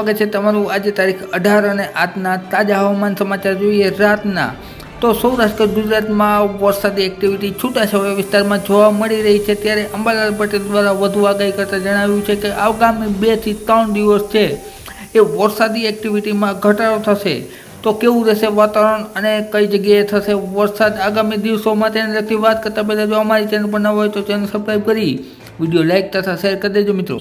સ્વાગત છે તમારું આજે તારીખ અઢાર અને આજના તાજા હવામાન સમાચાર જોઈએ રાતના. તો સૌરાષ્ટ્ર, ગુજરાતમાં વરસાદી એક્ટિવિટી છૂટાછવાયા વિસ્તારમાં જોવા મળી રહી છે. ત્યારે અંબાલાલ પટેલ દ્વારા વધુ આગાહી કરતાં જણાવ્યું છે કે આગામી બેથી ત્રણ દિવસ છે એ વરસાદી એક્ટિવિટીમાં ઘટાડો થશે. તો કેવું રહેશે વાતાવરણ અને કઈ જગ્યાએ થશે વરસાદ? આગામી દિવસોમાં તેને લગતી વાત કરતાં પહેલાં જો અમારી ચેનલ પર ન હોય તો ચેનલ સબસ્ક્રાઈબ કરી, વીડિયો લાઇક તથા શેર કરી દેજો મિત્રો.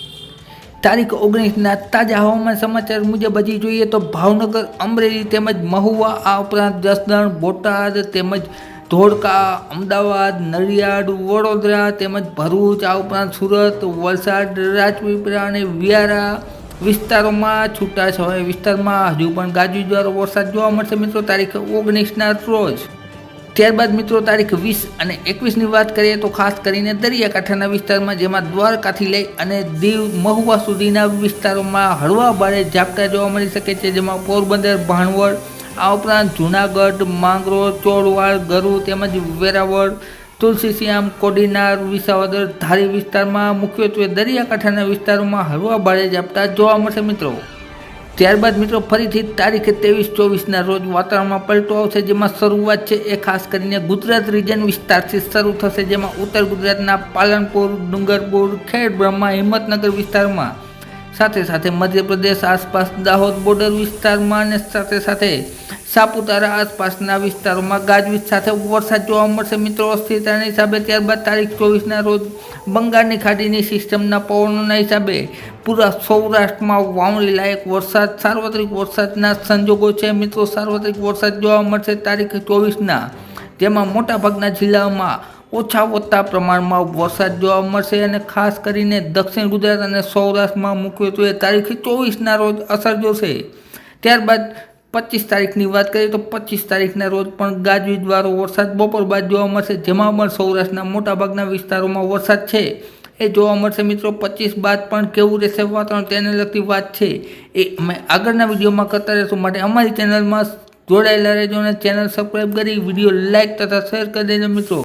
તારીખ ઓગણીસના તાજા હવામાન સમાચાર મુજબ હજી જોઈએ તો ભાવનગર, અમરેલી તેમજ મહુવા, આ ઉપરાંત જસદણ, બોટાદ તેમજ ધોળકા, અમદાવાદ નડિયાડ વડોદરા તેમજ ભરૂચ, આ ઉપરાંત સુરત, વલસાડ, રાજપીપળા અને વિયારા વિસ્તારોમાં છૂટાછવાયા વિસ્તારમાં હજુ પણ ગાજવીજવાળો વરસાદ જોવા મળશે મિત્રો. તારીખ ઓગણીસના રોજ ત્યારબાદ મિત્રો તારીખ વીસ અને એકવીસની વાત કરીએ તો ખાસ કરીને દરિયાકાંઠાના વિસ્તારમાં, જેમાં દ્વારકાથી લઈ અને દીવ મહુવા સુધીના વિસ્તારોમાં હળવા ભારે ઝાપટા જોવા મળી શકે છે, જેમાં પોરબંદર, ભાણવડ, આ ઉપરાંત જૂનાગઢ, માંગરોળ, ચોરવાડ ગરુ તેમજ વેરાવળ તુલસીશ્યામ કોડીનાર, વિસાવદર ધારી વિસ્તારમાં મુખ્યત્વે દરિયાકાંઠાના વિસ્તારોમાં હળવા ભારે ઝાપટા જોવા મળશે મિત્રો. ત્યારબાદ મિત્રો ફરીથી તારીખે ત્રેવીસ ચોવીસના રોજ વાતાવરણમાં પલટો આવશે, જેમાં શરૂઆત છે એ ખાસ કરીને ગુજરાત રિજન વિસ્તારથી શરૂ થશે, જેમાં ઉત્તર ગુજરાતના પાલનપુર, ડુંગરપુર, ખેડ, બ્રહ્મા, હિંમતનગર વિસ્તારમાં, સાથે સાથે મધ્યપ્રદેશ આસપાસ દાહોદ બોર્ડર વિસ્તારમાં અને સાથે સાથે સાપુતારા આસપાસના વિસ્તારોમાં ગાજવીજ સાથે વરસાદ જોવા મળશે. મિત્રો, અસ્થિરતાના હિસાબે ત્યારબાદ તારીખ ચોવીસના રોજ બંગાળની ખાડીની સિસ્ટમના પવનોના હિસાબે પૂરા સૌરાષ્ટ્રમાં વાવણી લાયક વરસાદ, સાર્વત્રિક વરસાદના સંજોગો છે. મિત્રો, સાર્વત્રિક વરસાદ જોવા મળશે તારીખ ચોવીસના, જેમાં મોટાભાગના જિલ્લાઓમાં ઓછા વધતા પ્રમાણમાં વરસાદ જોવા મળશે અને ખાસ કરીને દક્ષિણ ગુજરાત અને સૌરાષ્ટ્રમાં મુખ્યત્વે તારીખ ચોવીસના રોજ અસર જોશે. ત્યારબાદ પચીસ તારીખની વાત કરીએ તો પચીસ તારીખના રોજ પણ ગાજવીજવાળો વરસાદ બપોર બાદ જોવા મળશે, જેમાં પણ સૌરાષ્ટ્રના મોટાભાગના વિસ્તારોમાં વરસાદ છે. એ જોવા મળશે મિત્રો, પચીસ બાદ પણ કેવું રહેશે વાતાવરણ તેને લગતી વાત છે. એ અમે આગળના વિડીયોમાં કરતા રહીશું. માટે અમારી ચેનલમાં જોડાયેલા રહેજો અને ચેનલ સબસ્ક્રાઈબ કરી વીડિયો લાઇક તથા શેર કરી દેજો મિત્રો.